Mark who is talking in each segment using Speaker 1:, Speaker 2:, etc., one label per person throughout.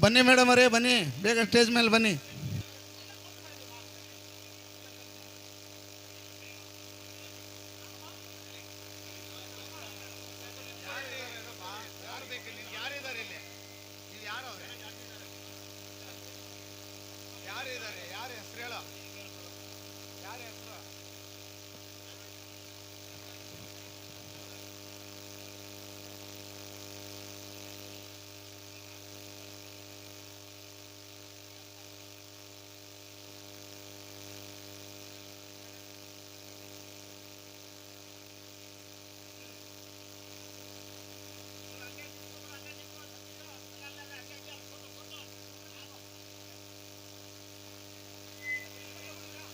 Speaker 1: ಬನ್ನಿ ಮೇಡಮ್ ಅವರೇ ಬನ್ನಿ. ಬೇಗ ಸ್ಟೇಜ್ ಮೇಲೆ ಬನ್ನಿ.
Speaker 2: ಯಾರಿದ್ದಾರೆ ಯಾರ ಹೆಸರು ಹೇಳ. ಯಾರ ಹೆಸರು?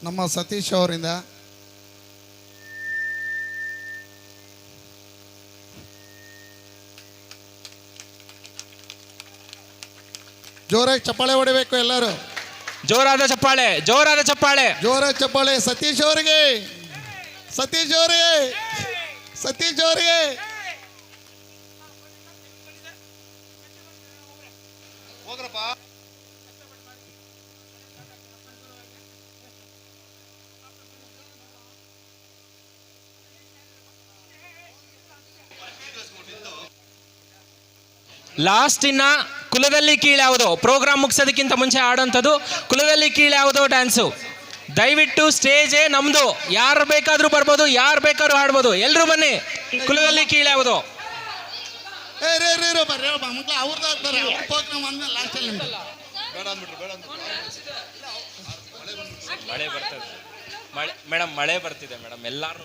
Speaker 1: ನಮ್ಮ ಸತೀಶ್ ಅವರಿಂದ. ಜೋರಾಗಿ ಚಪ್ಪಾಳೆ ಹೊಡಿಬೇಕು ಎಲ್ಲರೂ.
Speaker 3: ಜೋರಾದ ಚಪ್ಪಾಳೆ ಜೋರಾದ ಚಪ್ಪಾಳೆ.
Speaker 1: ಜೋರ ಚಪ್ಪಾಳೆ ಸತೀಶ್ ಅವರಿಗೆ. ಸತೀಶ್ ಅವರಿಗೆ. ಸತೀಶ್ ಅವರಿಗೆ.
Speaker 2: ಹೋಗ್ರಪ್ಪ.
Speaker 3: ಲಾಸ್ಟ್ ಇನ್ನ ಕುಲದಲ್ಲಿ ಕೀಳ್ಯಾವುದೋ ಪ್ರೋಗ್ರಾಮ್ ಮುಗಿಸೋದಕ್ಕಿಂತ ಮುಂಚೆ ಆಡೋಂಥದ್ದು ಕುಲದಲ್ಲಿ ಕೀಳ್ಯಾವುದೋ ಡ್ಯಾನ್ಸು. ದಯವಿಟ್ಟು ಸ್ಟೇಜೇ ನಮ್ದು. ಯಾರು ಬೇಕಾದ್ರೂ ಬರ್ಬೋದು ಯಾರು ಬೇಕಾದ್ರೂ ಆಡ್ಬೋದು ಎಲ್ಲರೂ ಬನ್ನಿ. ಕುಲದಲ್ಲಿ ಕೀಳ್ಯಾವುದೋ
Speaker 1: ಏ ರೇ ರೇ ರೇ ಬರ್ರಿ ಮಕ್ಳು ಅವ್ರದ್ದು ಆಗ್ತಾರೆ ಅವ್ರ ಪ್ರೋಗ್ರಾಮ್ ಅಂದ್ಮೇಲೆ ಲಾಸ್ಟಲ್ಲಿ
Speaker 2: ಬೇಡ ಅಂದ್ಬಿಟ್ರು ಬೇಡ ಅಂದ್ಬಿಟ್ರು.
Speaker 3: ಮಳೆ ಬರ್ತದೆ. ಮಳೆ ಮೇಡಮ್ ಮಳೆ ಬರ್ತಿದೆ ಮೇಡಮ್. ಎಲ್ಲಾರು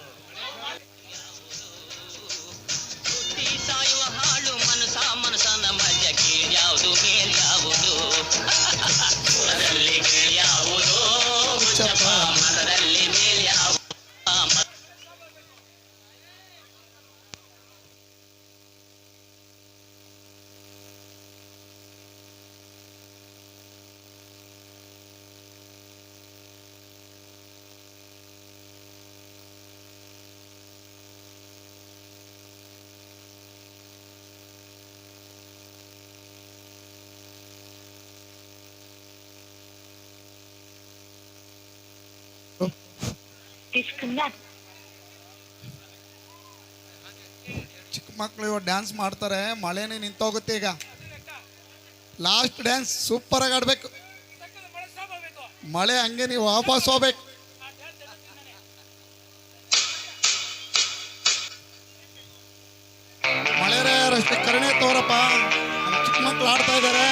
Speaker 1: ಚಿಕ್ಕ ಮಕ್ಕಳು ಇವಾಗ ಡ್ಯಾನ್ಸ್ ಮಾಡ್ತಾರೆ, ಮಳೆನೇ ನಿಂತೋಗುತ್ತೆ ಈಗ. ಲಾಸ್ಟ್ ಡ್ಯಾನ್ಸ್ ಸೂಪರ್ ಆಗಿ ಆಡ್ಬೇಕು. ಮಳೆ ಹಂಗೆ ನೀವು ವಾಪಸ್ ಹೋಗ್ಬೇಕು. ಮಳೆ ಅಷ್ಟೇ ಕರುಣೆ ತೋರಪ್ಪ. ಚಿಕ್ಕ ಮಕ್ಕಳು ಆಡ್ತಾ ಇದ್ದಾರೆ.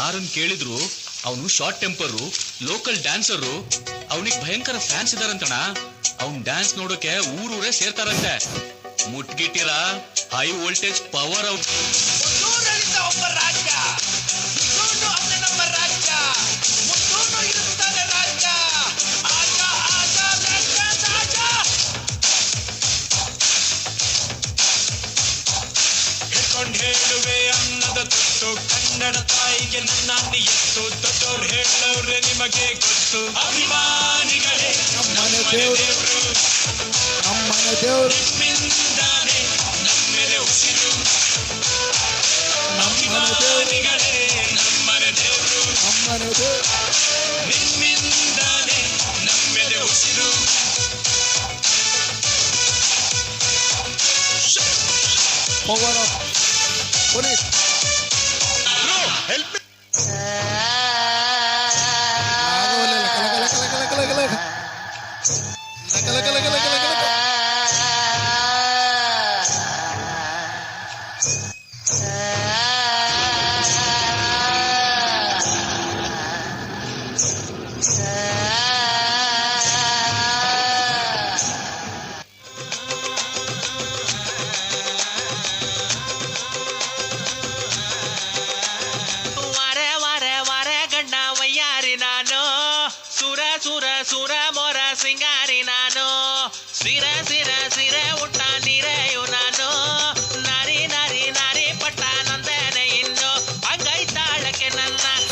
Speaker 4: ಯಾರನ್ನ ಕೇಳಿದ್ರು, ಅವನು ಶಾರ್ಟ್ ಟೆಂಪರು ಲೋಕಲ್ ಡ್ಯಾನ್ಸರು ಅವನಿಗೆ ಭಯಂಕರ ಫ್ಯಾನ್ಸ್ ಇದಾರಂತಣ ಅವ್ನ್ ಡ್ಯಾನ್ಸ್ ನೋಡೋಕೆ ಊರೂರೇ ಸೇರ್ತಾರಂತೆ. ಮುಟ್ಗಿಟ್ಟಿರ ಹೈ ವೋಲ್ಟೇಜ್ ಪವರ್ ಔಟ್
Speaker 5: ಹೇಳುವೆ ಅನ್ನದ ತುತ್ತು ಕನ್ನಡ ತಾಯಿಗೆ ನನ್ನ ನಿಯತ್ತು. ದೊಡ್ಡವ್ರು ಹೇಳವ್ರೆ ನಿಮಗೆ ಗೊತ್ತು. ಅಭಿಮಾನಿಗಳೇ
Speaker 1: ನಮ್ಮನೆ ದೇವರು. ನಮ್ಮನ ದೇವರು.
Speaker 5: ನಿಮ್ಮಿಂದಾನೆ ನಮ್ಮೆಲೆ ಉಸಿರು. ಅಭಿಮಾನಿಗಳೇ ನಮ್ಮನೆ ದೇವರು.
Speaker 1: ನಮ್ಮನೆ ದೇವ್ರು.
Speaker 5: ನಿಮ್ಮಿಂದಾನೆ ನಮ್ಮೆಲೆ ಉಸಿರು.
Speaker 1: Power of Puneeth.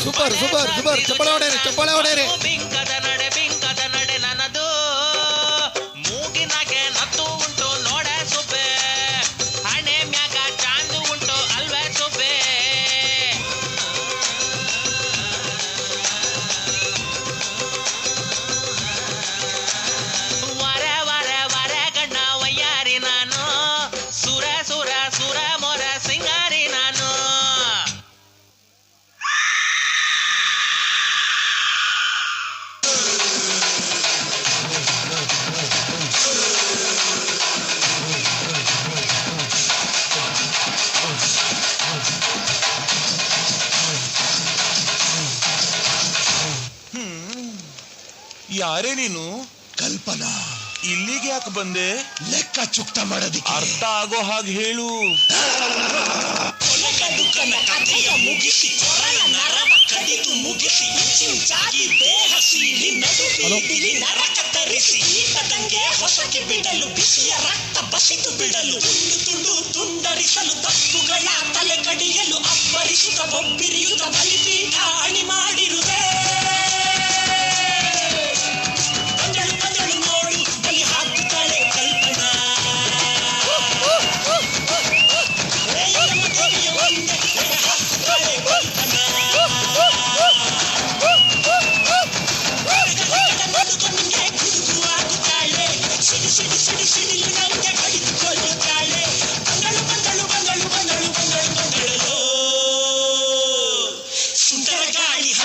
Speaker 6: Super super super ಚಪ್ಪಳ ಹೊಡೆಯಿರಿ ಚಪ್ಪಳ ಹೊಡೆಯಿರಿ
Speaker 7: ಯಾರೇ ನೀನು?
Speaker 2: ಕಲ್ಪನಾ.
Speaker 7: ಇಲ್ಲಿಗೆ ಯಾಕೆ ಬಂದೆ?
Speaker 2: ಲೆಕ್ಕ ಚುಕ್ತ ಮಾಡೋದಿ
Speaker 7: ಅರ್ಥ ಆಗೋ ಹಾಗೆ ಹೇಳು.
Speaker 8: ಮುಗಿಸಿ ನರಕ ತರಿಸಿ ಬಿಡಲು ಬಿಸಿಯ ರಕ್ತ ಬಸಿದು ಬಿಡಲು ತುಂಡು ತುಂಡು ತುಂಡರಿಸಲು ತಪ್ಪುಗಳ ತಲೆ ಕಡಿಯಲು ಅಪ್ಪರಿಸುತ್ತ ಬೊಬ್ಬಿರಿಯುತ್ತ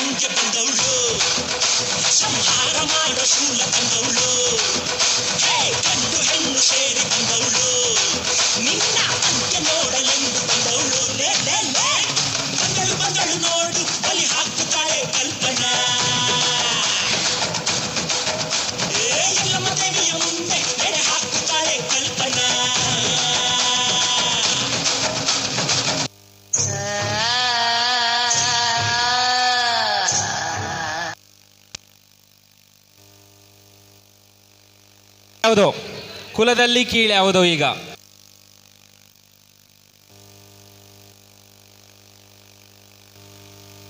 Speaker 8: ಅಂತ್ಯ ಬಂದವಳು ಸಂಹಾರ ಮಾಡೋ ಶೂಲ ತಂದವಳು
Speaker 3: ಹೌದು. ಕುಲದಲ್ಲಿ ಕೀಳ್ಯಾವುದೋ ಈಗ.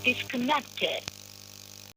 Speaker 9: ಡಿಸ್ಕನೆಕ್ಟೆಡ್